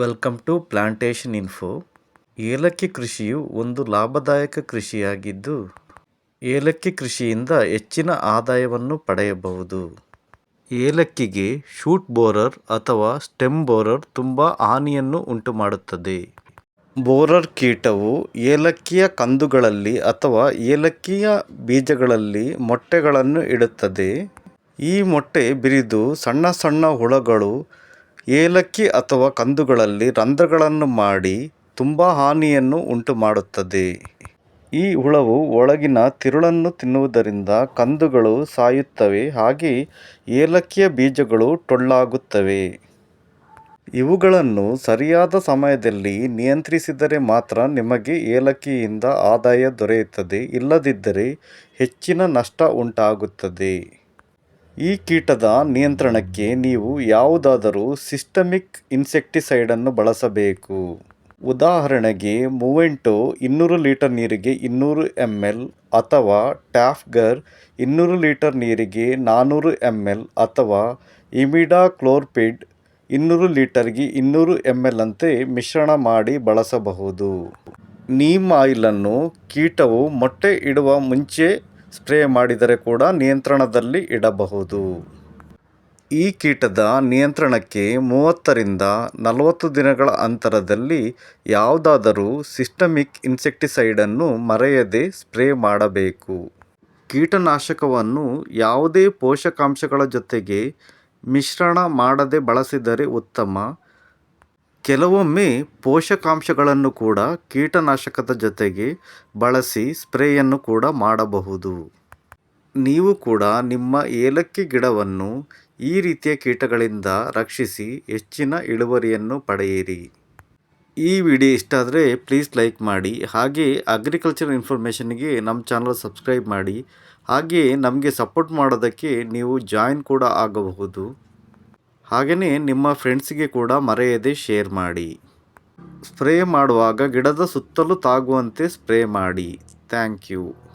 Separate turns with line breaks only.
Welcome to plantation info. ಏಲಕ್ಕಿ ಕೃಷಿಯು ಒಂದು ಲಾಭದಾಯಕ ಕೃಷಿಯಾಗಿದ್ದು, ಏಲಕ್ಕಿ ಕೃಷಿಯಿಂದ ಹೆಚ್ಚಿನ ಆದಾಯವನ್ನು ಪಡೆಯಬಹುದು. ಏಲಕ್ಕಿಗೆ ಶೂಟ್ ಬೋರರ್ ಅಥವಾ ಸ್ಟೆಮ್ ಬೋರರ್ ತುಂಬ ಹಾನಿಯನ್ನು ಉಂಟುಮಾಡುತ್ತದೆ. ಬೋರರ್ ಕೀಟವು ಏಲಕ್ಕಿಯ ಕಂದುಗಳಲ್ಲಿ ಅಥವಾ ಏಲಕ್ಕಿಯ ಬೀಜಗಳಲ್ಲಿ ಮೊಟ್ಟೆಗಳನ್ನು ಇಡುತ್ತದೆ. ಈ ಮೊಟ್ಟೆ ಬಿರಿದು ಸಣ್ಣ ಸಣ್ಣ ಹುಳಗಳು ಏಲಕ್ಕಿ ಅಥವಾ ಕಂದುಗಳಲ್ಲಿ ರಂಧ್ರಗಳನ್ನು ಮಾಡಿ ತುಂಬ ಹಾನಿಯನ್ನು ಉಂಟುಮಾಡುತ್ತದೆ. ಈ ಹುಳವು ಒಳಗಿನ ತಿರುಳನ್ನು ತಿನ್ನುವುದರಿಂದ ಕಂದುಗಳು ಸಾಯುತ್ತವೆ, ಹಾಗೆ ಏಲಕ್ಕಿಯ ಬೀಜಗಳು ಟೊಳ್ಳಾಗುತ್ತವೆ. ಇವುಗಳನ್ನು ಸರಿಯಾದ ಸಮಯದಲ್ಲಿ ನಿಯಂತ್ರಿಸಿದರೆ ಮಾತ್ರ ನಿಮಗೆ ಏಲಕ್ಕಿಯಿಂದ ಆದಾಯ ದೊರೆಯುತ್ತದೆ, ಇಲ್ಲದಿದ್ದರೆ ಹೆಚ್ಚಿನ ನಷ್ಟ ಉಂಟಾಗುತ್ತದೆ. ಈ ಕೀಟದ ನಿಯಂತ್ರಣಕ್ಕೆ ನೀವು ಯಾವುದಾದರೂ ಸಿಸ್ಟಮಿಕ್ ಇನ್ಸೆಕ್ಟಿಸೈಡನ್ನು ಬಳಸಬೇಕು. ಉದಾಹರಣೆಗೆ ಮೂವೆಂಟೊ ಇನ್ನೂರು ಲೀಟರ್ ನೀರಿಗೆ ಇನ್ನೂರು ಎಂ ಎಲ್ ಅಥವಾ ಟ್ಯಾಫ್ಗರ್ ಇನ್ನೂರು ಲೀಟರ್ ನೀರಿಗೆ ನಾನ್ನೂರು ಎಂ ಎಲ್ ಅಥವಾ ಇಮಿಡಾ ಕ್ಲೋರ್ಪಿಡ್ ಇನ್ನೂರು ಲೀಟರ್ಗೆ ಇನ್ನೂರು ಎಂ ಎಲ್ ಅಂತೆ ಮಿಶ್ರಣ ಮಾಡಿ ಬಳಸಬಹುದು. ನೀಮ್ ಆಯಿಲನ್ನು ಕೀಟವು ಮೊಟ್ಟೆ ಇಡುವ ಮುಂಚೆ ಸ್ಪ್ರೇ ಮಾಡಿದರೆ ಕೂಡ ನಿಯಂತ್ರಣದಲ್ಲಿ ಇಡಬಹುದು. ಈ ಕೀಟದ ನಿಯಂತ್ರಣಕ್ಕೆ ಮೂವತ್ತರಿಂದ ನಲವತ್ತು ದಿನಗಳ ಅಂತರದಲ್ಲಿ ಯಾವುದಾದರೂ ಸಿಸ್ಟಮಿಕ್ ಇನ್ಸೆಕ್ಟಿಸೈಡನ್ನು ಮರೆಯದೆ ಸ್ಪ್ರೇ ಮಾಡಬೇಕು. ಕೀಟನಾಶಕವನ್ನು ಯಾವುದೇ ಪೋಷಕಾಂಶಗಳ ಜೊತೆಗೆ ಮಿಶ್ರಣ ಮಾಡದೆ ಬಳಸಿದರೆ ಉತ್ತಮ. ಕೆಲವೊಮ್ಮೆ ಪೋಷಕಾಂಶಗಳನ್ನು ಕೂಡ ಕೀಟನಾಶಕದ ಜೊತೆಗೆ ಬಳಸಿ ಸ್ಪ್ರೇಯನ್ನು ಕೂಡ ಮಾಡಬಹುದು. ನೀವು ಕೂಡ ನಿಮ್ಮ ಏಲಕ್ಕಿ ಗಿಡವನ್ನು ಈ ರೀತಿಯ ಕೀಟಗಳಿಂದ ರಕ್ಷಿಸಿ ಹೆಚ್ಚಿನ ಇಳುವರಿಯನ್ನು ಪಡೆಯಿರಿ. ಈ ವಿಡಿಯೋ ಇಷ್ಟ ಆದರೆ ಪ್ಲೀಸ್ ಲೈಕ್ ಮಾಡಿ, ಹಾಗೆ ಅಗ್ರಿಕಲ್ಚರ್ ಇನ್ಫಾರ್ಮೇಷನ್ಗೆ ನಮ್ಮ ಚಾನಲ್ ಸಬ್ಸ್ಕ್ರೈಬ್ ಮಾಡಿ, ಹಾಗೆ ನಮಗೆ ಸಪೋರ್ಟ್ ಮಾಡೋದಕ್ಕೆ ನೀವು ಜಾಯಿನ್ ಕೂಡ ಆಗಬಹುದು. ಹಾಗೆಯೇ ನಿಮ್ಮ ಫ್ರೆಂಡ್ಸಿಗೆ ಕೂಡ ಮರೆಯದೆ ಶೇರ್ ಮಾಡಿ. ಸ್ಪ್ರೇ ಮಾಡುವಾಗ ಗಿಡದ ಸುತ್ತಲೂ ತಾಗುವಂತೆ ಸ್ಪ್ರೇ ಮಾಡಿ. Thank you